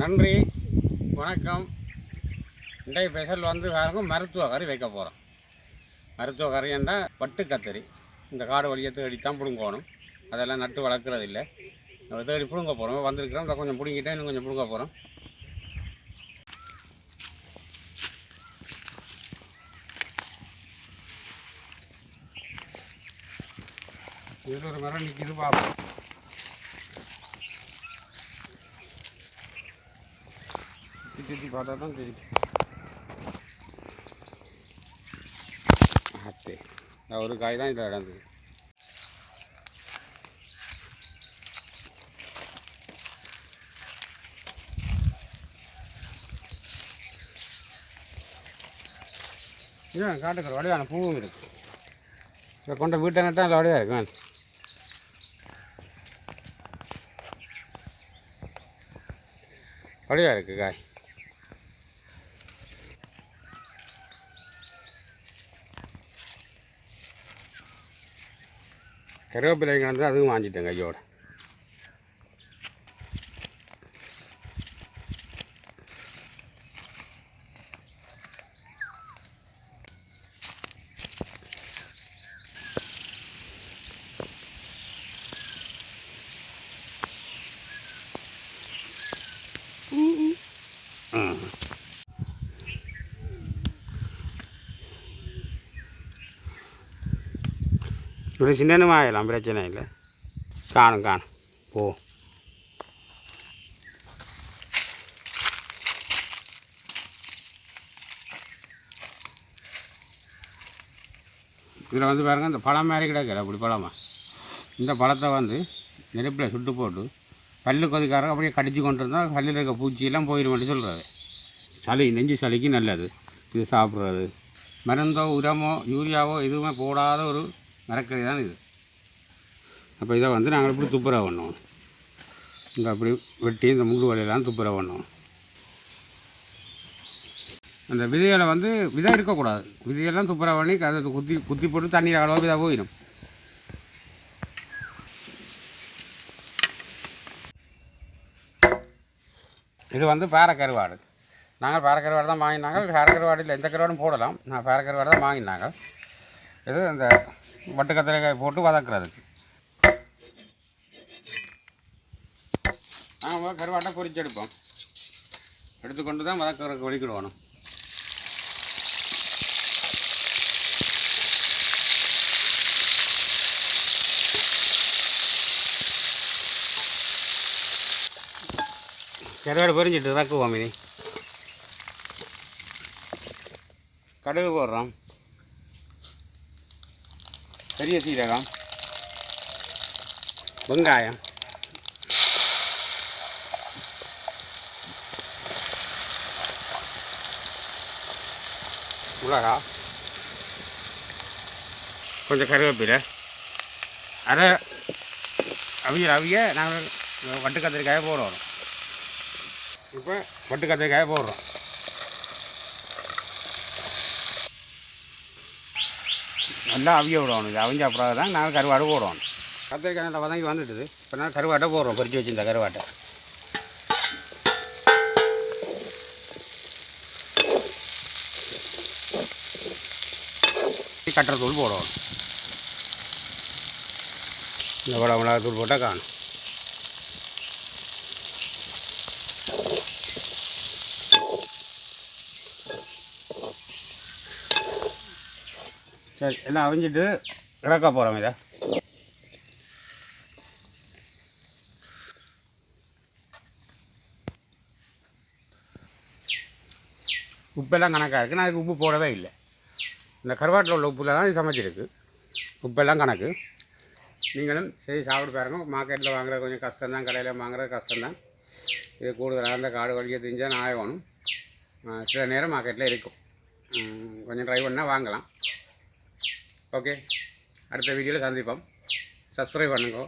நன்றி வணக்கம். இன்றைய ஸ்பெஷல் வந்து பாருங்க மருத்துவ கறி வைக்க போகிறோம் மருத்துவ என்றால் பட்டு கத்தரி. இந்த காடு வழியை தேடி தான் பிடுங்கணும். அதெல்லாம் நட்டு வளர்க்குறது இல்லை. நம்ம தேடி பிடுங்க போகிறோம் வந்திருக்கிறோம். இதை கொஞ்சம் பிடுங்கிட்டே இன்னும் கொஞ்சம் பிடுங்க போகிறோம் இதில் ஒரு மரம் நிற்கிது பார்ப்போம் திருப்பி சுற்றி பார்த்தா தான் தெரியும் ஒரு காய் தான் இதில் இடந்தது இல்லை காட்டுக்கிற வடிவான பூவும் இருக்கு இதை கொண்ட வீட்டை நட்டால் அந்த வடிவாக இருக்கு வடிவாக இருக்குது காய் கருவேப்பிலை கலந்து அதுவும் வாங்கிட்டேன் கையோட. இப்படி சின்னமாக ஆகலாம் பிரச்சனை இல்லை காணும் காணும் போ இதில் வந்து பாருங்க இந்த பழம் மாதிரி கிடக்கல அப்படி பழமாக இந்த பழத்தை வந்து நெருப்பில் சுட்டு போட்டு பல்லு கொதிக்காரங்க அப்படியே கடிச்சு கொண்டு இருந்தால் பல்லில் இருக்க பூச்சியெல்லாம் போயிடுமென்று சொல்கிறது சளி நெஞ்சு சளிக்கு நல்லது இது சாப்பிட்றது மருந்தோ உரமோ யூரியாவோ எதுவுமே போடாத ஒரு மரக்கறி தான் இது. அப்போ இதை வந்து நாங்கள் இப்படி துப்புரவு பண்ணுவோம். இந்த அப்படி வெட்டி இந்த முள்ளு வலையெல்லாம் துப்புரவு பண்ணுவோம். அந்த விதைகளை வந்து விதை இருக்கக்கூடாது விதையெல்லாம் துப்புரவு பண்ணி அதை குத்தி குத்தி போட்டு தண்ணியில் அளவு விதை போயிடும். இது வந்து பாறை கருவாடு நாங்கள் பாறை கருவாடு தான் வாங்கினாங்க. பாறை கருவாடு இல்லை. எந்த கருவாடும் போடலாம். நான் பாறை கருவாடு தான் வாங்கினாங்க. இது அந்த வட்டு கத்திரிக்காய் போட்டு வதக்குறதுக்கு. நாங்கள் கருவாட்டை பொரிச்சு எடுப்போம். எடுத்துக்கொண்டு தான் வதக்கிறதுக்கு ஒழிக்கிடுவோம் கருவாடு பொரிஞ்சிட்டு வதக்குவோம் இனி. கடுகு போடுறோம். பெரிய சீரகம். வெங்காயம். மிளகா. கொஞ்சம் கருவேப்பிலை. அரை அவிய அவிய நாங்கள் வட்டு கத்திரிக்காயை போடுறோம். இப்போ வட்டு கத்திரிக்காயை போடுறோம். நல்லா அவிய விடணும். இது அவிஞ்ச அப்புறம் தான் நாங்கள் கருவாடு போடுவோம் கத்திரிக்காய் நல்லா வதங்கி வந்துட்டுது இப்போ நான் கருவாட்டை போடுறோம். பொறிச்சு வச்சுருந்த கருவாட்டை. கட்டுற தூள் போடுவோம் இந்த வடை மிளகாய் தூள் போட்டால் காணும். சரி எல்லாம் அவிஞ்சிட்டு இறக்க போகிறோம் இதை. உப்பெல்லாம் கணக்காக இருக்குது நான் அதுக்கு உப்பு போடவே இல்லை. இந்த கருவாட்டில் உள்ள உப்பில் தான் இது சமைச்சிருக்கு. உப்பெல்லாம் கணக்கு. நீங்களும் சரி சாப்பிட்டு பாருங்க. மார்க்கெட்டில் வாங்குறது கொஞ்சம் கஷ்டம்தான் கடையில் வாங்குறது கஷ்டம்தான். இது கூடுதலாக இந்த காடு வழியை தெரிஞ்சால் நான் ஆகணும் சில நேரம் மார்க்கெட்டில் இருக்கும். கொஞ்சம் ட்ரை பண்ணால் வாங்கலாம். ஓகே அடுத்த வீடியோவில் சந்திப்போம் சப்ஸ்கிரைப் பண்ணுங்க